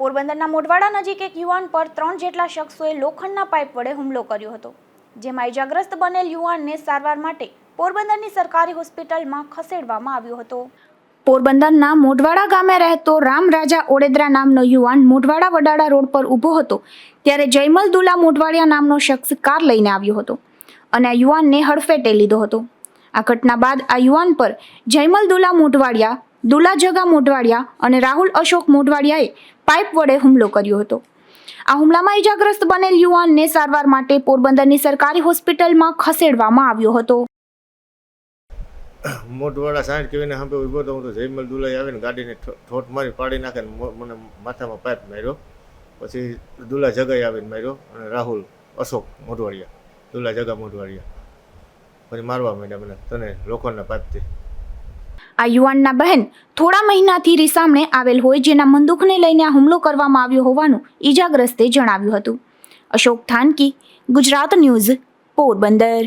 પોરબંદરના મોઢવાડા નજીક એક યુવાન પર ત્રણ જેટલા શખ્સોએ લોખંડના પાઇપ વડે હુમલો કર્યો હતો, જેમાં ઇજાગ્રસ્ત બનેલ યુવાનને સારવાર માટે પોરબંદરની સરકારી હોસ્પિટલમાં ખસેડવામાં આવ્યો હતો. પોરબંદરના મોઢવાડા ગામે રહેતો રામ રાજા ઓડેદરા નામનો યુવાન મોઢવાડા વડાડા રોડ પર ઊભો હતો, ત્યારે જયમલ દુલા મોઢવાડિયા નામનો શખ્સ કાર લઈને આવ્યો હતો અને આ યુવાનને હડફેટે લીધો હતો. આ ઘટના બાદ આ યુવાન પર જયમલ દુલા મોઢવાડિયા દુલા જગા મોઢવાડિયા અને રાહુલ અશોક મોઢવાડિયાએ પાઇપ વડે હુમલો કર્યો હતો. આ હુમલામાં ઇજાગ્રસ્ત બનેલ યુવાનને સારવાર માટે પોરબંદરની સરકારી હોસ્પિટલમાં ખસેડવામાં આવ્યો હતો. મોટવાળા સાઠ કહીને સાંભળે ઊભો તો હું તો જયમલ દુલાઈ આવીને ગાડીને ઠોઠ મારી પાડી નાખીને મને માથામાં પાઇપ માર્યો. પછી દુલા જગાઈ આવીને માર્યો અને રાહુલ અશોક મોઢવાડિયા દુલા જગા મોઢવાડિયા. પછી મારવા માંડ્યા મને, તને લોખંડના પાઇપથી. આ યુવાનના બહેન થોડા મહિનાથી રીસામણે આવેલ હોય જેના મંદુકને લઈને આ હુમલો કરવામાં આવ્યો હોવાનું ઈજાગ્રસ્તે જણાવ્યું હતું. અશોક થાનકી, ગુજરાત ન્યૂઝ, પોરબંદર.